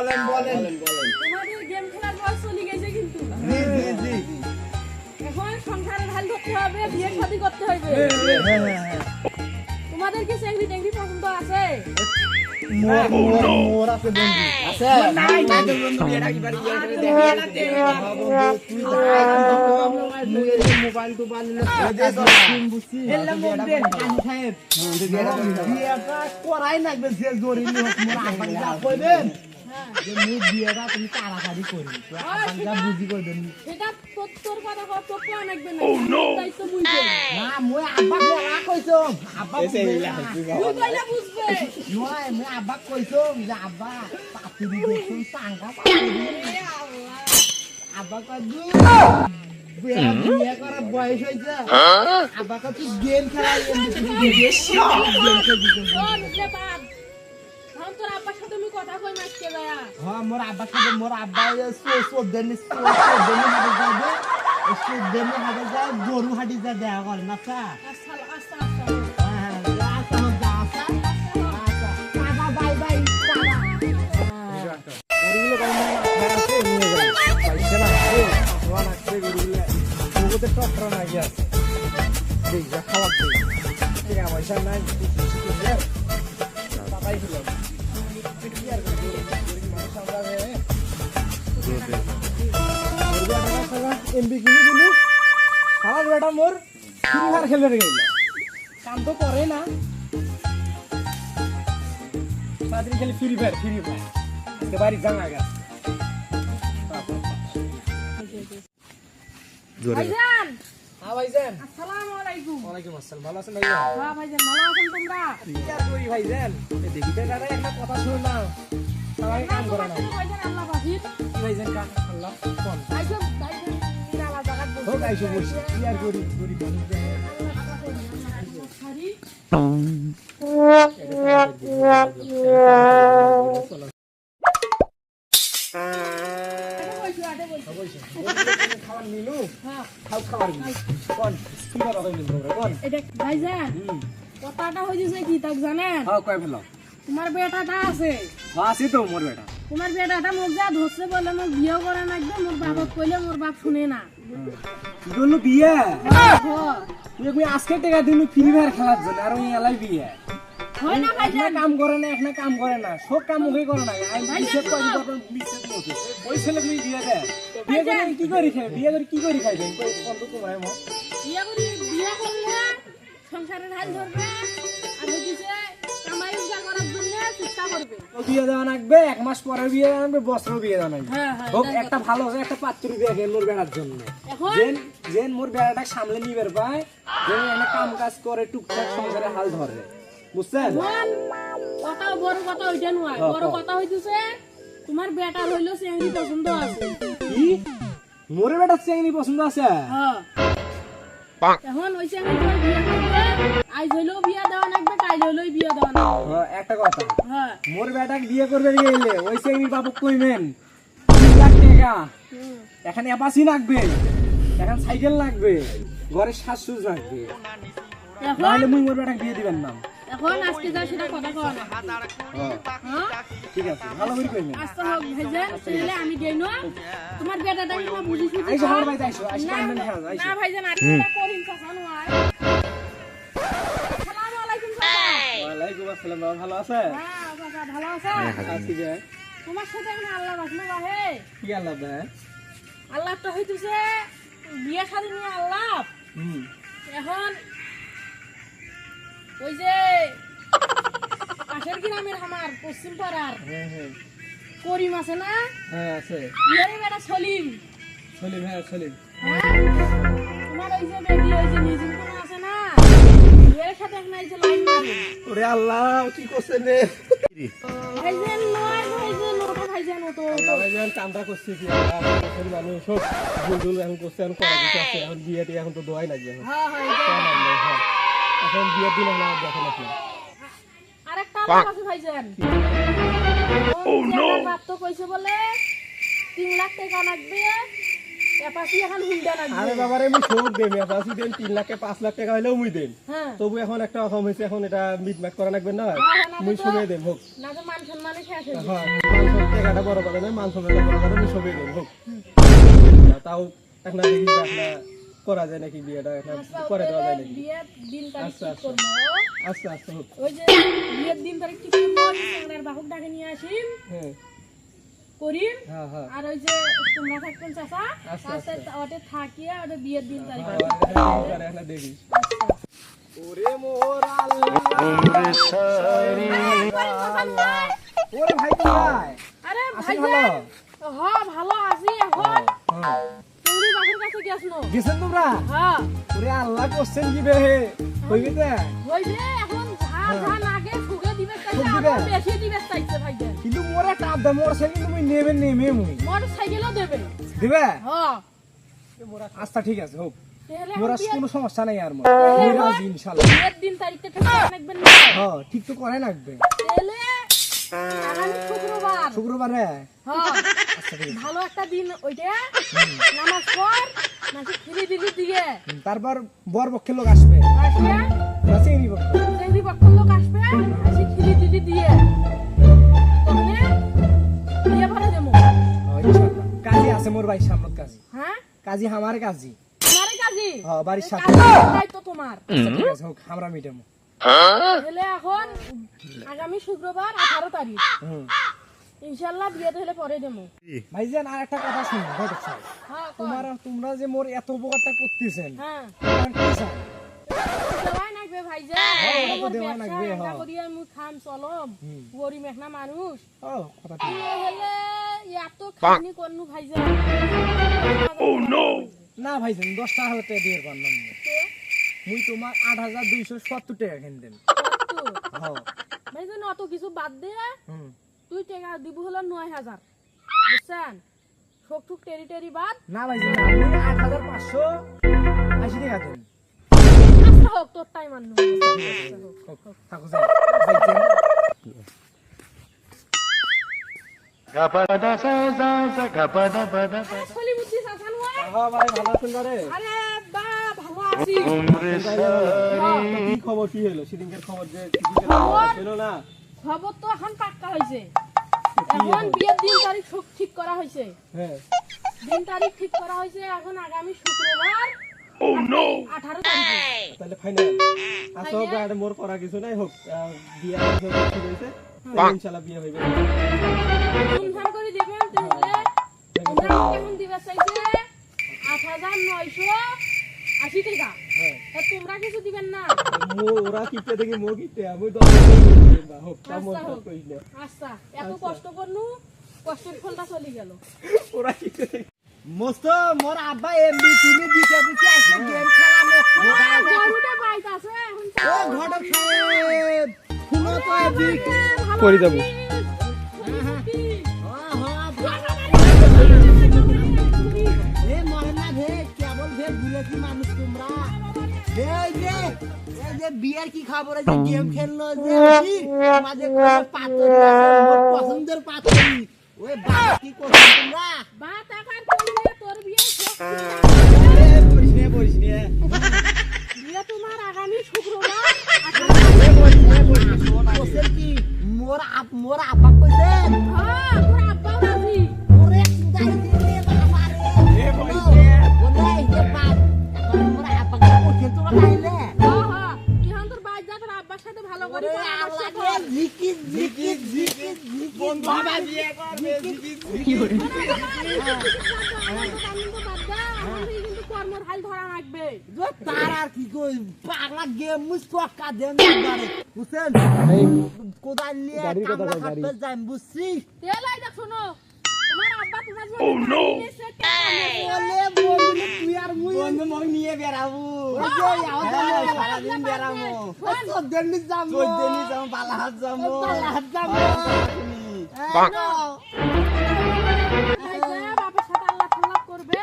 বলেন বলেন তোমাদের গেম খেলার বয়স চলে গেছে কিন্তু। জি জি জি। এখন সংসারের হাল ধরতে হবে, বিয়ে শাদী করতে হবে। হ্যাঁ হ্যাঁ হ্যাঁ। তোমাদের কি চেংড়ি টেংড়ি পছন্দ আছে? মোবাইল বিয়েটা করাই লাগবে যে জরি নি হোক মোর আব্বা যা মুই বিয়েটা তুমি তাড়াতাড়ি আব্বা বুঝি তোর- কথা না। না মুই মেলা কইছো আব্বা তুই কইলে বুঝবে। নয় মুই আব্বা কইছো যে আব্বা পাতুরি দেখুন টাঙ্গা পাতুরি এ আব্বা কয় দু বিয়ে বিয়ে করার বয়স হয়েছে আব্বা কয় গেম খেলা গেম ও, গরু করে না আচ্ছা, আচ্ছা, আচ্ছা। হ্যাঁ যা আসা যা আসা আচ্ছা টাটা বাই বাই টাটা গরুগুলো কম আছে নিয়ে যাবে পাইছে না ভগবান আসছে গরুগুলো ওগুলোতে টকরা না গিয়ে আছে দেখ যা খাওয়ার দেখ টাকা পয়সা নাই টাকাই ছিল এমবি কিনে দিলু। খাওয়ার বেটা মোর ফ্রি ফায়ার খেলে গেল কাম তো করে না। সারাদিন খালি ফ্রি ফায়ার ফ্রি ফায়ার বাড়ি জানা গেছে। ভাইজান, হ্যাঁ ভাইজান। আসসালামু আলাইকুম। ওয়ালাইকুম আসসালাম। ভালো আছেন ভাইজান? হ্যাঁ ভাইজান, ভালো আছেন তোমরা? কি আর করি ভাইজান? এই দেখিতে দাঁড়া একটা কথা শুনলাম সবাই কাম করে না। ভাইজান আল্লাহ বাহির। ভাইজান কাম? করলাম কোন ভাইজান, কি আর করি খাবার নিলু খাও এটা ভাইজান, কথাটা হয়েছে কি তোমার বেটা তোমার বেটাটা মোক যা ধরছে বলে মোক বিয়ে করে? না একদম মোর বাপক কইলে মোর বাপ শুনে না করল বিয়ে? তুই আজকে টাকা দিলু ফ্রি ফায়ার খেলার জন্য আর ওই এলাই বিয়ে। কাম করে না একটা কাম করে না সব কাম ওকে করে না। বিশেষ করি ওই ছেলে তুমি বিয়ে দেয়। বিয়ে করে কি করি খাই বিয়ে করে কি করি খাইবেন বন্ধু তোমার বিয়ে করি বিয়ে করলে সংসারের হাল ধরবে আর হইতেছে কামাই করার জন্য চেষ্টা করবে। বিয়ে দেওয়া লাগবে এক মাস পরে বিয়ে দেওয়া লাগবে বছর বিয়ে দেওয়া লাগবে। হ্যাঁ হ্যাঁ হোক একটা ভালো একটা পাত্র বিয়ে খেয়ে মোর বেড়ার জন্য। যেন যেন মোর বেড়াটা সামলে নিবার পায় যেন একটা কাম কাজ করে টুকটাক সংসারে হাল ধরে। বুঝছেন? কথা বড় কথা ওইটা নয়। বড়। কথা হইতেছে তোমার বেটা হইল পছন্দ আছে। কি? মোরে বেটা চেংনি পছন্দ আছে? এখন ওই চেঙ্গি তোমার বিয়ে করবে আজ বিয়ে দেওয়া লাগবে কাল হইলেও বিয়ে লাগবে হ্যাঁ, একটা কথা। হ্যাঁ। মোর বেটাকে বিয়ে করবে গেলে ওই চেংনি বাবু কইবেন। এখন অ্যাপাসি লাগবে। এখন সাইকেল লাগবে। ঘরে শাশুর লাগবে। নাহলে মুই মোর বেটাকে বিয়ে দিবেন না। এখন? আজকে যা সেটা কথা না। হ্যাঁ, ঠিক আছে ভালো করে কইবেন। আচ্ছা হোক ভাইজান তাহলে আমি গেই না। তোমার বেটাটা না বুঝি শুধু আইসো আমার বাড়িতে আইসো আইসো না, না ভাইজান আর কি করিম চাচানো আসসালাম বাবা ভালো আছে হ্যাঁ চাচা ভালো আছো আছি যে। তোমার সাথে এখন আল্লাহ বাসনা বাহে? কি আল্লাহ দে আল্লাহ তো হইতেছে বিয়ে শাদী নিয়ে আল্লাহ। হুম। এখন ওই যে পাশের গ্রামের আমার পশ্চিম পাড়ার হ্যাঁ হ্যাঁ। করিম আছে না? হ্যাঁ আছে। বিহারি বেটা সলিম। সলিম হ্যাঁ সলিম। হ্যাঁ তোমার ওই যে বেদি ওই যে নিজুম আছে সাথে এখন এই যে লাইন মারে ওরে আল্লাহ কি করছে রে? ভাইজান নয় ভাইজান ওটো ভাইজান ওটো আল্লাহ ভাইজান কামটা করছে কি? মানুষ সব ভুল এখন করছে এখন করা কিছু আছে। এখন বিয়ে টিয়ে এখন তো দোয়াই লাগবে হ্যাঁ হ্যাঁ করা লাগবে, হ্যাঁ। এখন বিয়ের দিন আমরা দেখেন এখন আরেকটা আছে ভাইজান। ও নো বাপ তো কইছে বলে তিন লাখ টাকা লাগবে। আরে বাবারে আমি এপাশি দেন তিন লাখ পাঁচ লাখ টাকা হলেও মুই দেন হ্যাঁ। তবু এখন একটা কম হয়েছে এখন এটা মিটমাট করা লাগবে না। হ্যাঁ, তো মুই সবে দেম হোক। হয়ে। হ্যাঁ টাকাটা বড় কথা নয় মান সম্মানটা বড় কথা মুই সবে দেম হোক। তাও একটা দেখি একটা করা যায় নাকি বিয়েটা একটা আচ্ছা, করে দেওয়া যায় নাকি? দিন আচ্ছা, আচ্ছা। করব। আস্তে আস্তে হোক। ওই যে বিয়ের দিন তারিখ করব, বাহক ডাকে নিয়ে আসিম, হ্যাঁ। করিম, হ্যাঁ হ্যাঁ। আর ওই যে তোমরা থাকবেন চাচা, তাতে ওটা থাকিয়ে ওদের বিয়ের দিন তারিখ। হ্যাঁ, ওরে মোর আল্লাহ। ওরে ভাই ভাই আরে ভালো? হ্যাঁ, ভালো আছি এখন। চিংড়ি কাছে গেছনো। গেছেন তোমরা? হ্যাঁ, ওরে আল্লাহ করছেন কি বে হই গেছে ওই যে এখন যা যা লাগে বেশি দিবে? চাইছে। কিন্তু মোর মোর নেবে দেবে। দিবে? হ্যাঁ, আচ্ছা ঠিক আছে হোক। মোর কোনো সমস্যা নাই আর মোর। রাজি ইনশাআল্লাহ দিন ঠিক রাখবেন হ্যাঁ ঠিক তো করে লাগবে। তাহলে আগামী শুক্রবার। হ্যাঁ। আচ্ছা ভালো একটা দিন ওইটা। নামাজ পড় নাকি খিরি দিলি দিয়ে তারপর বর পক্ষের লোক আসবে। আসবে? দিয়ে। তখন বিয়ে ভরে দেবো। হ্যাঁ, ইনশাআল্লাহ কাজী আছে মোর ভাই সামনত কাজী। হ্যাঁ? কাজী আমার কাজী। তোমারই কাজী? হ্যাঁ বাড়ির সাথে কাজী দায়িত্ব তোমার। আচ্ছা ঠিক আছে হোক আমরা মিটামো তাহলে এখন আগামী শুক্রবার আঠারো তারিখ। ইনশাল্লাহ বিয়ে হলে পরে দেবো। ভাইজান আর একটা কথা শুনো ঘটক সাহেব হ্যাঁ তোমরা যে মোর এত উপকারটা করতেছেন হ্যাঁ। খাম চলম হুম। গরি মেঘনা মানুষ। ও কথা ঠিক। হলে এত খানি করনু ভাই না। ভাইজান দশ টাকা হতে দিয়ে পারলাম মুই তোমার আট হাজার দুইশো সত্তর টাকা কিন দেন। হ্যাঁ। অত কিছু বাদ দে। তুই টাকা দিব হলো নয় হাজার। বুঝছেন? টেরি টেরি বাদ। না ভাইজান আট হাজার পাঁচশো আশি টাকা দেন। হোক তোর আরে খবর কি হলো সেদিনকার খবর যে না খবর তো এখন পাক্কা হয়েছে এখন বিয়ের দিন তারিখ ঠিক করা হয়েছে হ্যাঁ। দিন তারিখ ঠিক করা হয়েছে এখন আগামী শুক্রবার। আঠারো তারিখে। তাহলে ফাইনাল আচ্ছা হোক মোর করা কিছু নাই হোক আহ, হয়েছে তাহলে বিয়ে হইবে ধুমধাম করে দেবেন তাহলে তোমরা কেমন দিবে চাইছে? টাকা। হ্যাঁ। তোমরা কিছু দিবেন না। মো ওরা কিতে দেখি মো কিতে আমি দিই হোক তা মোর আচ্ছা, কইলে আচ্ছা এত কষ্ট করনু কষ্টের ফলটা চলে গেল। ওরা কিতে দেখি। মস্ত মোর আব্বা এমবি তুমি দিতে বুঝে আসলে গেম খেলা মো গরুটা বাইতে আছে ও ঘটক সাহেব শুনো তো এদিক। করে যাব। বিয়ের কি খবর? এই গেম খেললো যে কোনো পাতরি আছে, মোর পছন্দের পাতরি ওই বাবা কি করছ তোমরা? বা টাকার করলে তোর বিয়ে বলিস নে, বলিস নে। বিয়ে তোমার আগামী শুক্রবার। কি মোর আপ মোর আপা কর্মর ধরা রাখবে তার আর কি কই পাগলা গেম মুস টকা দেন বারে বুঝছেন? কোদাল নিয়ে কামলা কয়, যাই বুঝছি? তেলাই দেখ শোনো তোমার আব্বা তোমার জন্য নিয়েছে বলে বন্ধু তুই আর মুই বন্ধু মই নিয়ে বেরাবো ওই যে আমাদের সারাদিন বেরাবো চোদ্দের নি যাব। চোদ্দের নি যাব বালাহাত যাব। বালাহাত যাব। বাপের সাথে আল্লাহ করবে।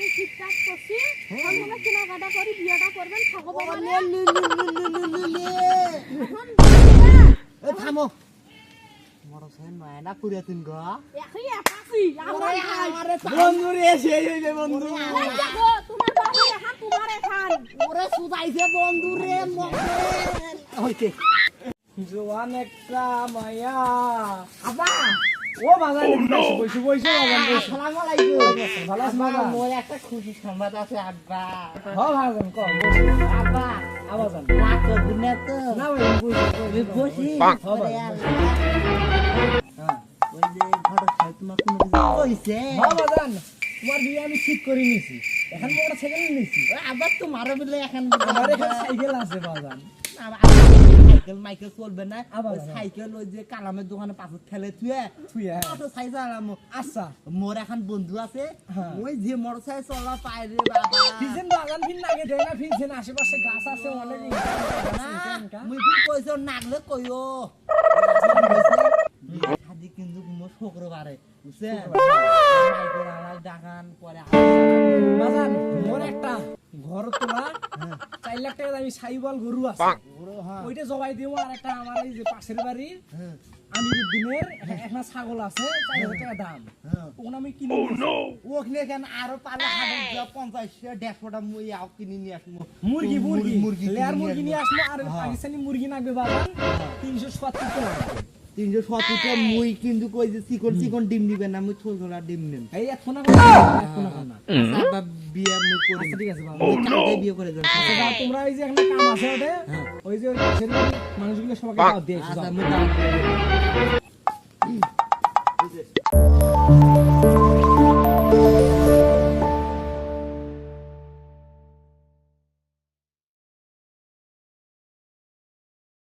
তারিখ ঠিকঠাক করছি। তোমরা কেনাকাটা করি বিয়েটা করবেন বাবা থামো আমার জোয়ান একটা মায়া। আবা ও বাজার বসে বসে বাজার বসে। আসসালামু আলাইকুম। ভালো আছেন বাবা? মোর একটা খুশি সংবাদ আছে আব্বা। হ ভাগন কম আব্বা আওয়াজান রাগ করবি না তো। না ভাই বসে বসি হ্যাঁ। ওই যে ঘটক সাহেব তোমার কোনো কিছু কইছে হ্যাঁ বাজান তোমার বিয়ে আমি ঠিক করে নিছি। এখন মোটর সাইকেল নিছি। ওই আবার তোমারও বলে এখন আমার এখানে সাইকেল আছে বাজান আবার সাইকেল মাইকেল চলবে না। আবার সাইকেল ওই যে কালামের দোকানে পাশে ঠেলে থুয়ে হ্যাঁ। অটো সাইকেল আলাম আচ্ছা। মোর এখন বন্ধু আছে। হ্যাঁ। ওই যে মোটর সাইকেল চলা পায় রে বাবা। ফিজেন বাগান ফিন লাগে দেয় না ফিজেন। আশেপাশে গাছ আছে অনেক মুই ফির কইছো নাগলে কইও। হাদি কিন্তু মোর শুক্রবারে বুঝছেন মাইকেল আমার ডাকান পরে বাজান মোর একটা ঘর তোলা চার লাখ টাকা দামি সাইবল গরু আছে। হ্যাঁ। ওইটা জবাই দিব আর একটা আমার এই যে পাশের বাড়ির হ্যাঁ। আমির দিনের একটা ছাগল আছে চার হাজার টাকা দাম। হ্যাঁ। ওখানে আমি কিনে ওখানে কেন আরও হাজার পঞ্চাশ দেড়শোটা মুই আও কিনে নিয়ে আসব। মুরগি মুরগি। মুরগি লেয়ার মুরগি নিয়ে আসব। আর হ্যাঁ। পাকিস্তানি মুরগি নাগবে বাজান তিনশো সত্তর টাকা। তিনশো সত্তরটা মুই কিন্তু কই যে চিকন চিকন ডিম দিবে না মুই ছোট ছোট ডিম নেন। এই এক ফোনা করি আচ্ছা ঠিক আছে বাবা। বিয়ে করে দেন আচ্ছা তোমরা ওই যে একটা কাম আছে ওটা হ্যাঁ। ওই যে মানুষগুলো সবাইকে দাওয়াত দিয়ে